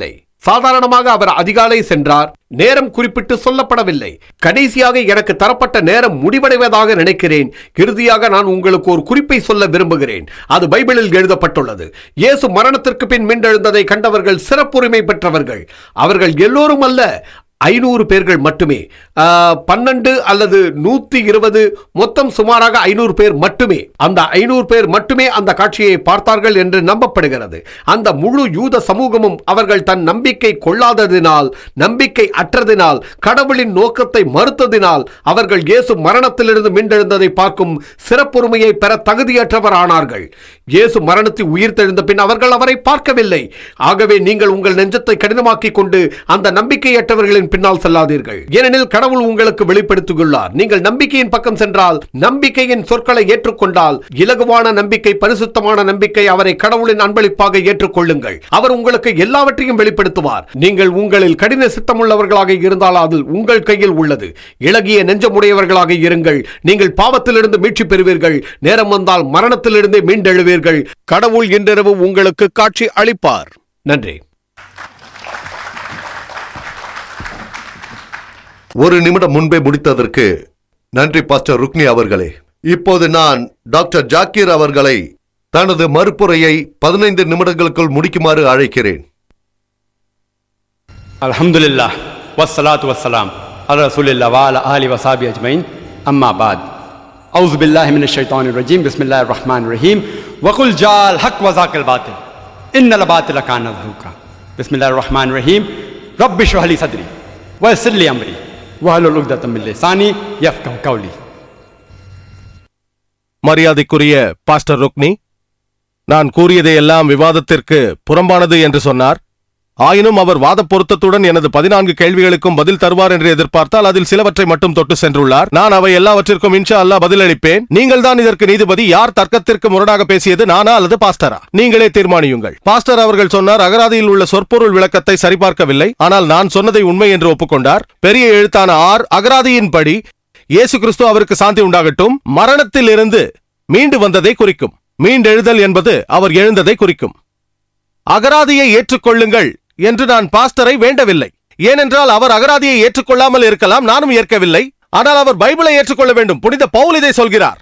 இல்லை. சாதாரணமாக அவர் அதிகாலை சென்றார். நேரம் குறிப்பிட்டு சொல்லப்படவில்லை. கடைசியாக எனக்கு தரப்பட்ட நேரம் முடிவடைவதாக நினைக்கிறேன். இறுதியாக நான் உங்களுக்கு ஒரு குறிப்பை சொல்ல விரும்புகிறேன். அது பைபிளில் எழுதப்பட்டுள்ளது. இயேசு மரணத்திற்கு பின் மீண்டெழுந்ததை கண்டவர்கள் சிறப்புரிமை பெற்றவர்கள். அவர்கள் எல்லோரும் அல்ல ஐநூறு பேர்கள் மட்டுமே பன்னெண்டு அல்லது நூத்தி இருபது மொத்தம் சுமாராக ஐநூறு பேர் மட்டுமே அந்த ஐநூறு பேர் மட்டுமே அந்த காட்சியை பார்த்தார்கள் என்று நம்பப்படுகிறது. அந்த முழு யூத சமூகமும் அவர்கள் தன் நம்பிக்கை கொள்ளாததினால் நம்பிக்கை அற்றதினால் கடவுளின் நோக்கத்தை மறுத்ததினால் அவர்கள் இயேசு மரணத்திலிருந்து மீண்டெழுந்ததை பார்க்கும் சிறப்புரிமையை பெற தகுதியற்றவர் ஆனார்கள். இயேசு மரணத்தை உயிர்த்தெழுந்த பின் அவர்கள் அவரை பார்க்கவில்லை. ஆகவே நீங்கள் உங்கள் நெஞ்சத்தை கடினமாக்கிக் கொண்டு அந்த நம்பிக்கையற்றவர்களின் பின்னால் செல்லாதீர்கள். ஏனெனில் கடவுள் உங்களுக்கு வெளிப்படுத்தியுள்ளார். நீங்கள் நம்பிக்கையின் பக்கம் சென்றால் நம்பிக்கையின் சொற்களை ஏற்றுக்கொண்டால் இலகுவான நம்பிக்கை பரிசுத்தமான நம்பிக்கை அவரை கடவுளின் அன்பளிப்பாக ஏற்றுக்கொள்ளுங்கள். அவர் உங்களுக்கு எல்லாவற்றையும் வெளிப்படுத்துவார். நீங்கள் உங்களில் கடின சித்தமுள்ளவர்களாக இருந்தால் அது உங்கள் கையில் உள்ளது. இலகிய நெஞ்சமுடையவர்களாக இருங்கள். நீங்கள் பாவத்திலிருந்து மீட்சி பெறுவீர்கள். நேரம் வந்தால் மரணத்திலிருந்தே மீண்டெழுவீர்கள். கடவுள் இன்றிரவு உங்களுக்கு காட்சி அளிப்பார். நன்றி. ஒரு நிமிடம் முன்பே முடித்ததற்கு நன்றி பாஸ்டர் ருக்னி அவர்களே. இப்போது நான் டாக்டர் ஜாக்கீர் அவர்களை தனது மறுப்புரையை பதினைந்து நிமிடங்களுக்குள் முடிக்குமாறு அழைக்கிறேன். அலமதுல்லா வசலாத் வசலாம் அல் ரசூலில்லா வால அலி வசாபி அஜ்மைன். அம்மா பாத். أعوذ بالله من الشيطان الرجيم بسم الله الرحمن الرحيم وقل جاء الحق وذاق الباطل إن الباطل كان ذهوكا بسم الله الرحمن الرحيم رب اشرح வாழல் உக்தத்தமில்லை சாணி எஃப் கவுலி. மரியாதைக்குரிய பாஸ்டர் ருக்னி நான் கூறியதையெல்லாம் விவாதத்திற்கு புறம்பானது என்று சொன்னார். ஆயினும் அவர் வாத பொருத்தத்துடன் எனது பதினான்கு கேள்விகளுக்கும் பதில் தருவார் என்று எதிர்பார்த்தால் அதில் சிலவற்றை மட்டும் தொட்டு சென்றுள்ளார். நான் அவை எல்லாவற்றிற்கும் இன்ஷா அல்லா பதிலளிப்பேன். நீங்கள் தான் இதற்கு நீதிபதி யார் தர்க்கத்திற்கு முரணாக பேசியது நானா அல்லது பாஸ்டரா? நீங்களே தீர்மானியுங்கள். பாஸ்டர் அவர்கள் சொன்னார் அகராதியில் உள்ள சொற்பொருள் விளக்கத்தை சரிபார்க்கவில்லை. ஆனால் நான் சொன்னதை உண்மை என்று ஒப்புக்கொண்டார். பெரிய எழுத்தான ஆர் அகராதியின்படி இயேசு கிறிஸ்து அவருக்கு சாந்தி உண்டாகட்டும். மரணத்தில் இருந்து மீண்டு வந்ததை குறிக்கும். மீண்டெழுதல் என்பது அவர் எழுந்ததை குறிக்கும். அகராதியை ஏற்றுக்கொள்ளுங்கள். என்று நான் பாஸ்டரை வேண்டவில்லை. ஏனென்றால் அவர் அகராதியை ஏற்றுக்கொள்ளாமல் இருக்கலாம் நானும் ஏற்கவில்லை. ஆனால் அவர் பைபிளை ஏற்றுக்கொள்ள வேண்டும். புனித பவுல் இதை சொல்கிறார்.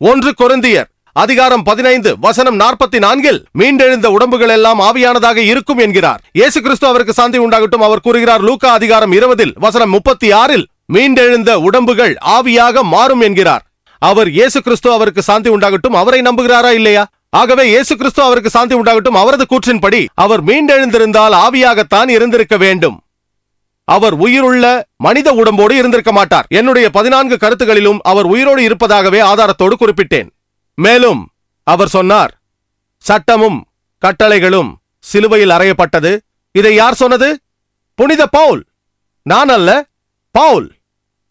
ஒன்று கொருந்தியர் அதிகாரம் பதினைந்து வசனம் நாற்பத்தி நான்கில் மீண்டெழுந்த உடம்புகள் எல்லாம் ஆவியானதாக இருக்கும் என்கிறார். இயேசு கிறிஸ்து அவருக்கு சாந்தி உண்டாகட்டும் அவர் கூறுகிறார் லூக்கா அதிகாரம் இருபதில் வசனம் முப்பத்தி ஆறில் மீண்டெழுந்த உடம்புகள் ஆவியாக மாறும் என்கிறார். அவர் இயேசு கிறிஸ்து அவருக்கு சாந்தி உண்டாகட்டும் அவரை நம்புகிறாரா இல்லையா? ஆகவே இயேசு கிறிஸ்து அவருக்கு சாந்தி உண்டாகட்டும். அவரது கூற்றின்படி அவர் மீண்டெழுந்திருந்தால் ஆவியாகத்தான் இருந்திருக்க வேண்டும். அவர் உயிருள்ள மனித உடம்போடு இருந்திருக்க மாட்டார். என்னுடைய பதினான்கு கருத்துகளிலும் அவர் உயிரோடு இருப்பதாகவே ஆதாரத்தோடு குறிப்பிட்டேன். மேலும் அவர் சொன்னார் சட்டமும் கட்டளைகளும் சிலுவையில் அறையப்பட்டது. இதை யார் சொன்னது? புனித பவுல். நான் அல்ல பவுல்.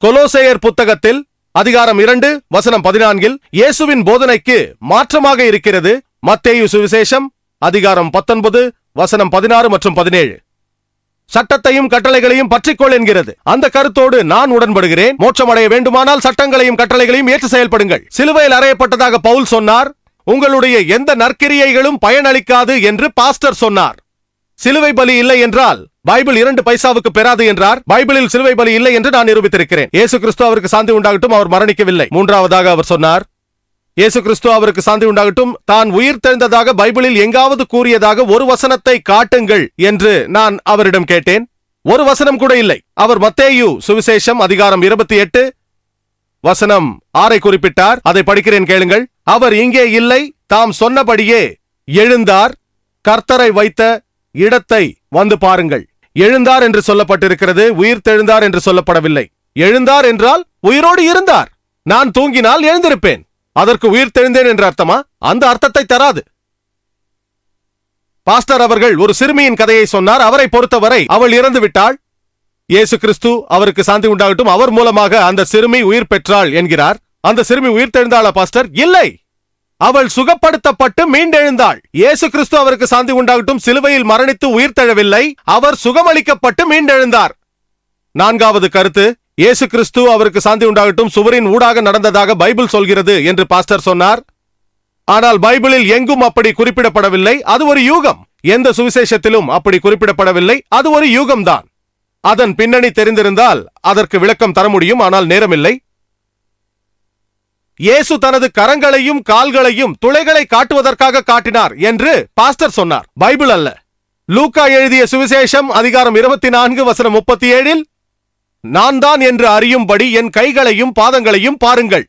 கொலோசேயர் புத்தகத்தில் அதிகாரம் இரண்டு வசனம் பதினான்கில் இயேசுவின் போதனைக்கு மாற்றமாக இருக்கிறது. மத்தேயு சுவிசேஷம் அதிகாரம் பத்தொன்பது வசனம் பதினாறு மற்றும் பதினேழு. சட்டத்தையும் கட்டளைகளையும் பற்றிக்கொள் என்கிறது. அந்த கருத்தோடு நான் உடன்படுகிறேன். மோட்சமடைய வேண்டுமானால் சட்டங்களையும் கட்டளைகளையும் ஏற்று செயல்படுங்கள். சிலுவையில் அறையப்பட்டதாக பவுல் சொன்னார். உங்களுடைய எந்த நற்கிரியைகளும் பயனளிக்காது என்று பாஸ்டர் சொன்னார். சிலுவை பலி இல்லை என்றால் பைபிள் இரண்டு பைசாவுக்கு பெறாது என்றார். பைபிளில் சிலுவை பலி இல்லை என்று நான் நிரூபித்திருக்கிறேன். இயேசு கிறிஸ்து அவருக்கு சாந்தி உண்டாகட்டும் அவர் மரணிக்கவில்லை. மூன்றாவதாக அவர் சொன்னார். இயேசு கிறிஸ்து அவருக்கு சாந்தி உண்டாகட்டும் தான் உயிர் தெழுந்ததாக பைபிளில் எங்காவது கூறியதாக ஒரு வசனத்தை காட்டுங்கள் என்று நான் அவரிடம் கேட்டேன். ஒரு வசனம் கூட இல்லை. அவர் மத்தேயு சுவிசேஷம் அதிகாரம் இருபத்தி எட்டு வசனம் ஆரை குறிப்பிட்டார். அதை படிக்கிறேன் கேளுங்கள். அவர் இங்கே இல்லை தாம் சொன்னபடியே எழுந்தார். கர்த்தரை வைத்த இடத்தை வந்து பாருங்கள். எழுந்தார் என்று சொல்லப்பட்டிருக்கிறது உயிர் தெழுந்தார் என்று சொல்லப்படவில்லை. எழுந்தார் என்றால் உயிரோடு இருந்தார். நான் தூங்கினால் எழுந்திருப்பேன். அதற்கு உயிர் தெழுந்தேன் என்ற அர்த்தமா? அந்த அர்த்தத்தை தராது. பாஸ்டர் அவர்கள் ஒரு சிறுமியின் கதையை சொன்னார். அவரை பொறுத்தவரை அவள் இறந்து விட்டாள். இயேசு கிறிஸ்து அவருக்கு சாந்தி உண்டாகட்டும். அவர் மூலமாக அந்த சிறுமி உயிர் பெற்றாள் என்கிறார். அந்த சிறுமி உயிர் தெழுந்தாளா பாஸ்டர்? இல்லை. அவள் சுகப்படுத்தப்பட்டு மீண்டெழுந்தாள். இயேசு கிறிஸ்து அவருக்கு சாந்தி உண்டாகட்டும். சிலுவையில் மரணித்து உயிர் தழவில்லை. அவர் சுகமளிக்கப்பட்டு மீண்டெழுந்தார். நான்காவது கருத்து இயேசு கிறிஸ்து அவருக்கு சாந்தி உண்டாகட்டும். சுவரின் ஊடாக நடந்ததாக பைபிள் சொல்கிறது என்று பாஸ்டர் சொன்னார். ஆனால் பைபிளில் எங்கும் அப்படி குறிப்பிடப்படவில்லை. அது ஒரு யூகம். எந்த சுவிசேஷத்திலும் அப்படி குறிப்பிடப்படவில்லை. அது ஒரு யூகம்தான். அதன் பின்னணி தெரிந்திருந்தால் அதற்கு விளக்கம் தர முடியும். ஆனால் நேரமில்லை. இயேசு தனது கரங்களையும் கால்களையும் துளைகளை காட்டுவதற்காக காட்டினார் என்று பாஸ்டர் சொன்னார். பைபிள் அல்ல. லூக்கா எழுதிய சுவிசேஷம் அதிகாரம் இருபத்தி நான்கு வசனம் முப்பத்தி ஏழில் நான் தான் என்று அறியும்படி என் கைகளையும் பாதங்களையும் பாருங்கள்.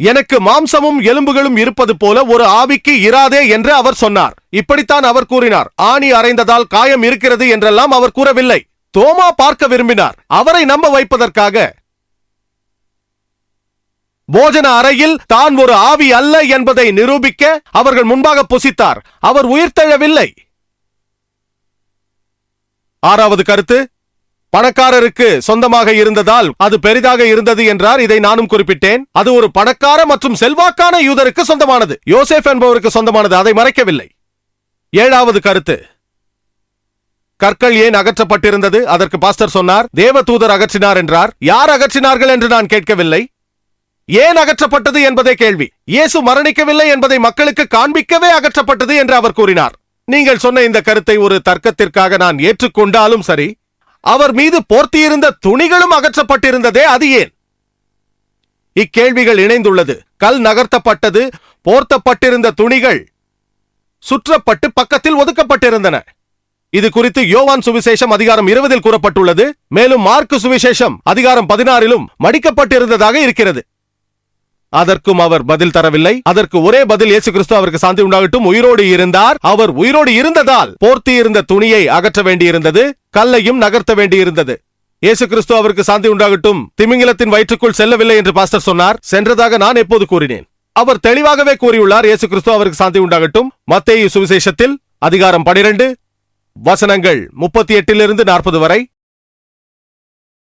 எனக்கு மாம்சமும் எலும்புகளும் இருப்பது போல ஒரு ஆவிக்கு இராதே என்று அவர் சொன்னார். இப்படித்தான் அவர் கூறினார். ஆணி அறைந்ததால் காயம் இருக்கிறது என்றெல்லாம் அவர் கூறவில்லை. தோமா பார்க்க விரும்பினார். அவரை நம்ப வைப்பதற்காக போஜன அறையில் தான் ஒரு ஆவி அல்ல என்பதை நிரூபிக்க அவர்கள் முன்பாக புசித்தார். அவர் உயிர்த்தெழவில்லை. ஆறாவது கருத்து பணக்காரருக்கு சொந்தமாக இருந்ததால் அது பெரிதாக இருந்தது என்றார். இதை நானும் குறிப்பிட்டேன். அது ஒரு பணக்கார மற்றும் செல்வாக்கான யூதருக்கு சொந்தமானது. யோசேப் என்பவருக்கு சொந்தமானது. அதை மறைக்கவில்லை. ஏழாவது கருத்து கற்கள் ஏன் அகற்றப்பட்டிருந்தது? அதற்கு பாஸ்டர் சொன்னார் தேவதூதர் அகற்றினார் என்றார். யார் அகற்றினார்கள் என்று நான் கேட்கவில்லை. ஏன் அகற்றப்பட்டது என்பதே கேள்வி. இயேசு மரணிக்கவில்லை என்பதை மக்களுக்கு காண்பிக்கவே அகற்றப்பட்டது என்று அவர் கூறினார். நீங்கள் சொன்ன இந்த கருத்தை ஒரு தர்க்கத்திற்காக நான் ஏற்றுக்கொண்டாலும் சரி அவர் மீது போர்த்தியிருந்த துணிகளும் அகற்றப்பட்டிருந்ததே அது ஏன்? இக்கேள்விகள் இணைந்துள்ளது. கல் நகர்த்தப்பட்டது போர்த்தப்பட்டிருந்த துணிகள் சுற்றப்பட்டு பக்கத்தில் ஒதுக்கப்பட்டிருந்தன. இது குறித்து யோவான் சுவிசேஷம் அதிகாரம் இருபதில் கூறப்பட்டுள்ளது. மேலும் மார்க்கு சுவிசேஷம் அதிகாரம் பதினாறிலும் மடிக்கப்பட்டிருந்ததாக இருக்கிறது. அதற்கும் அவர் பதில் தரவில்லை. அதற்கு ஒரே பதில் இயேசு கிறிஸ்து அவருக்கு சாந்தி உண்டாகட்டும். உயிரோடு இருந்தார். அவர் உயிரோடு இருந்ததால் போர்த்தி இருந்த துணியை அகற்ற வேண்டியிருந்தது. கல்லையும் நகர்த்த வேண்டியிருந்தது. இயேசு கிறிஸ்து அவருக்கு சாந்தி உண்டாகட்டும். திமிங்கிலத்தின் வயிற்றுக்குள் செல்லவில்லை என்று பாஸ்டர் சொன்னார். சென்றதாக நான் எப்போது கூறினேன்? அவர் தெளிவாகவே கூறியுள்ளார் இயேசு கிறிஸ்து அவருக்கு சாந்தி உண்டாகட்டும். மத்தேயு சுவிசேஷத்தில் அதிகாரம் பனிரெண்டு வசனங்கள் முப்பத்தி எட்டிலிருந்து நாற்பது வரை.